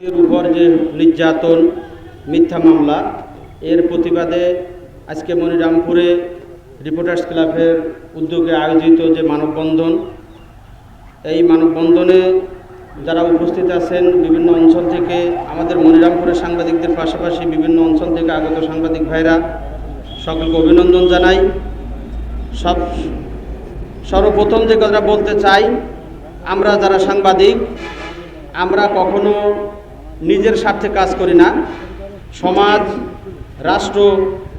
এর উপর যে নির্যাতন, মিথ্যা মামলা, এর প্রতিবাদে আজকে মনিরামপুরে রিপোর্টার্স ক্লাবের উদ্যোগে আয়োজিত যে মানববন্ধন, এই মানববন্ধনে যারা উপস্থিত আছেন বিভিন্ন অঞ্চল থেকে, আমাদের মনিরামপুরের সাংবাদিকদের পাশাপাশি বিভিন্ন অঞ্চল থেকে আগত সাংবাদিক ভাইরা, সকলকে অভিনন্দন জানাই। সব, সর্বপ্রথম যে কথা বলতে চাই, আমরা যারা সাংবাদিক, আমরা কখনো নিজের স্বার্থে কাজ করি না। সমাজ, রাষ্ট্র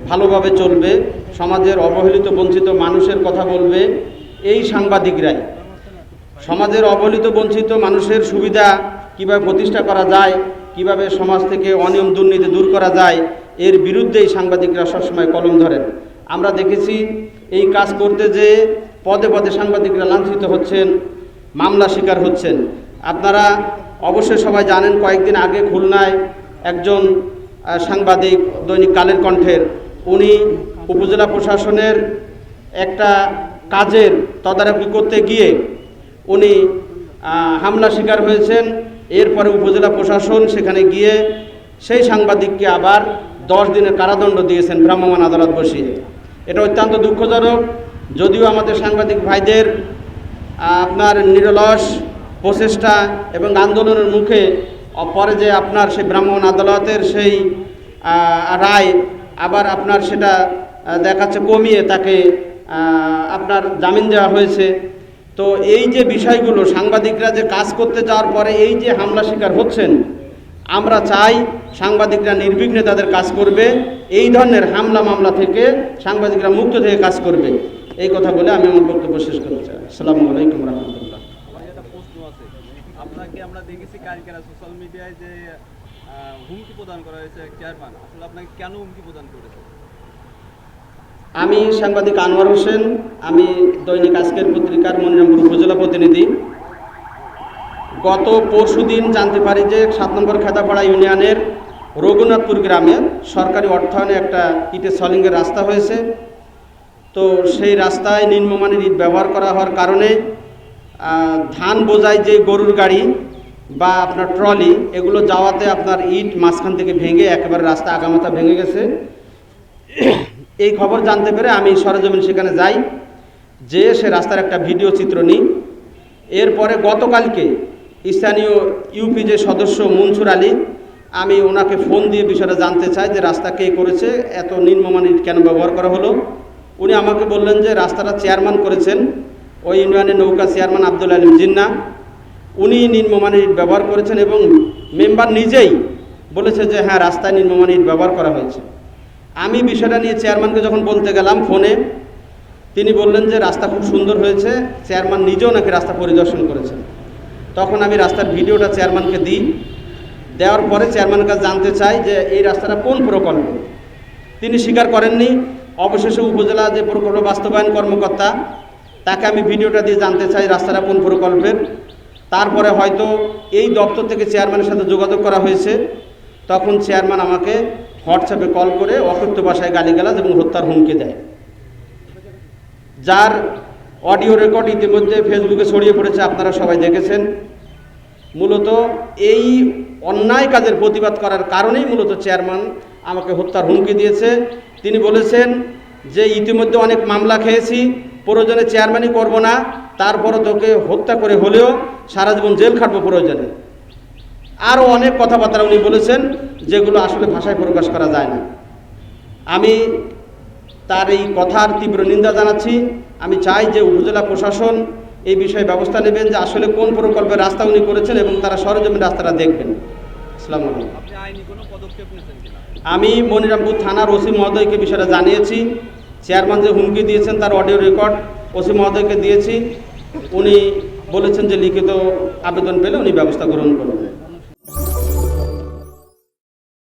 ভালোভাবে চলবে, সমাজের অবহেলিত বঞ্চিত মানুষের কথা বলবে, এই সাংবাদিকরাই। সমাজের অবহেলিত বঞ্চিত মানুষের সুবিধা কীভাবে প্রতিষ্ঠা করা যায়, কীভাবে সমাজ থেকে অনিয়ম দুর্নীতি দূর করা যায়, এর বিরুদ্ধেই সাংবাদিকরা সবসময় কলম ধরেন। আমরা দেখেছি এই কাজ করতে যে পদে পদে সাংবাদিকরা লাঞ্ছিত হচ্ছেন, মামলা শিকার হচ্ছেন। আপনারা অবশ্যই সবাই জানেন, কয়েকদিন আগে খুলনায় একজন সাংবাদিক দৈনিক কালের কণ্ঠের, উনি উপজেলা প্রশাসনের একটা কাজের তদারকি করতে গিয়ে উনি হামলা শিকার হয়েছেন। এরপরে উপজেলা প্রশাসন সেখানে গিয়ে সেই সাংবাদিককে আবার দশ দিনের কারাদণ্ড দিয়েছেন ভ্রাম্যমাণ আদালত বসিয়ে। এটা অত্যন্ত দুঃখজনক। যদিও আমাদের সাংবাদিক ভাইদের আপনার নিরলস প্রচেষ্টা এবং আন্দোলনের মুখে পরে যে আপনার সেই ব্রাহ্মণ আদালতের সেই রায় আবার আপনার সেটা দেখাচ্ছে, কমিয়ে তাকে আপনার জামিন দেওয়া হয়েছে। তো এই যে বিষয়গুলো, সাংবাদিকরা যে কাজ করতে যাওয়ার পরে এই যে হামলা শিকার হচ্ছেন, আমরা চাই সাংবাদিকরা নির্বিঘ্নে তাদের কাজ করবে। এই ধরনের হামলা মামলা থেকে সাংবাদিকরা মুক্ত থেকে কাজ করবে। এই কথা বলে আমি আমার বক্তব্য শেষ করতে চাই। আসসালামু আলাইকুম রহমতুল্লাহ আমার একটা প্রশ্ন আছে আপনাকে আমরা দেখেছি কালকেরা সোশ্যাল মিডিয়ায় যে হুমকি প্রদান করা হয়েছে চেয়ারম্যান আসলে আপনাকে কেন হুমকি প্রদান করেছে? আমি সাংবাদিক আনোয়ার হোসেন, আমি দৈনিক আজকের পত্রিকার মনিরামপুর উপজেলা প্রতিনিধি। গত পরশু দিন জানতে পারি যে সাত নম্বর খেতাপাড়া ইউনিয়নের রঘুনাথপুর গ্রামে সরকারি অর্থায়নে একটা ইটের সলিংয়ের রাস্তা হয়েছে। তো সেই রাস্তায় নিম্নমানের ইট ব্যবহার করা হওয়ার কারণে ধান বোঝায় যে গরুর গাড়ি বা আপনার ট্রলি, এগুলো যাওয়াতে আপনার ইট মাঝখান থেকে ভেঙে একেবারে রাস্তা আগামাথা ভেঙে গেছে। এই খবর জানতে পেরে আমি সরজমিন সেখানে যাই যে সে রাস্তার একটা ভিডিও চিত্র নিই। এরপরে গতকালকে স্থানীয় ইউপি যে সদস্য মনসুর আলী, আমি ওনাকে ফোন দিয়ে বিষয়টা জানতে চাই যে রাস্তা কে করেছে, এত নিম্নমান ইট কেন ব্যবহার করা হলো? উনি আমাকে বললেন যে রাস্তাটা চেয়ারম্যান করেছেন, ওই ইউনিয়নের নৌকা চেয়ারম্যান আব্দুল আলিম জিন্না। উনি নিম্নমানের ইট ব্যবহার করেছেন এবং মেম্বার নিজেই বলেছে যে হ্যাঁ রাস্তায় নিম্নমানের ইট ব্যবহার করা হয়েছে। আমি বিষয়টা নিয়ে চেয়ারম্যানকে যখন বলতে গেলাম ফোনে, তিনি বললেন যে, রাস্তা খুব সুন্দর হয়েছে, চেয়ারম্যান নিজেও নাকি রাস্তা পরিদর্শন করেছেন। তখন আমি রাস্তার ভিডিওটা চেয়ারম্যানকে দিই। দেওয়ার পরে চেয়ারম্যানের কাছে জানতে চাই যে, এই রাস্তাটা কোন প্রকল্প? তিনি স্বীকার করেননি। অবশেষে উপজেলা যে প্রকল্প বাস্তবায়ন কর্মকর্তা, তাকে আমি ভিডিওটা দিয়ে জানতে চাই রাস্তাটা কোন প্রকল্পের। তারপরে হয়তো এই দপ্তর থেকে চেয়ারম্যানের সাথে যোগাযোগ করা হয়েছে। তখন চেয়ারম্যান আমাকে হোয়াটসঅ্যাপে কল করে অকথ্য ভাষায় গালিগালাজ এবং হত্যার হুমকি দেয়। যার অডিও রেকর্ড ইতিমধ্যে ফেসবুকে ছড়িয়ে পড়েছে, আপনারা সবাই দেখেছেন। মূলত এই অন্যায় কাজের প্রতিবাদ করার কারণেই মূলত চেয়ারম্যান আমাকে হত্যার হুমকি দিয়েছে। তিনি বলেছেন যে, ইতিমধ্যে অনেক মামলা খেয়েছি প্রয়োজনে চেয়ারম্যানই করব না তারপরও তোকে হত্যা করে হলেও সারা জীবন জেল খাটবো প্রয়োজনে। আরও অনেক কথাবার্তা উনি বলেছেন যেগুলো আসলে ভাষায় প্রকাশ করা যায় না। আমি তার এই কথার তীব্র নিন্দা জানাচ্ছি। আমি চাই যে উপজেলা প্রশাসন এই বিষয়ে ব্যবস্থা নেবেন যে আসলে কোন প্রকল্পের রাস্তা উনি করেছেন এবং তারা সরজমিন রাস্তাটা দেখবেন। আসসালামু আলাইকুম। আপনি আইনি কোনো পদক্ষেপ নিয়েছেন আমি মনিরামপুর থানার ওসি মহোদয়কে বিষয়টা জানিয়েছি। চেয়ারম্যান যে হুমকি দিয়েছেন তার অডিও রেকর্ড ওসি মহোদয়কে দিয়েছি। উনি বলেছেন যে লিখিত আবেদন পেলে উনি ব্যবস্থা গ্রহণ করবেন।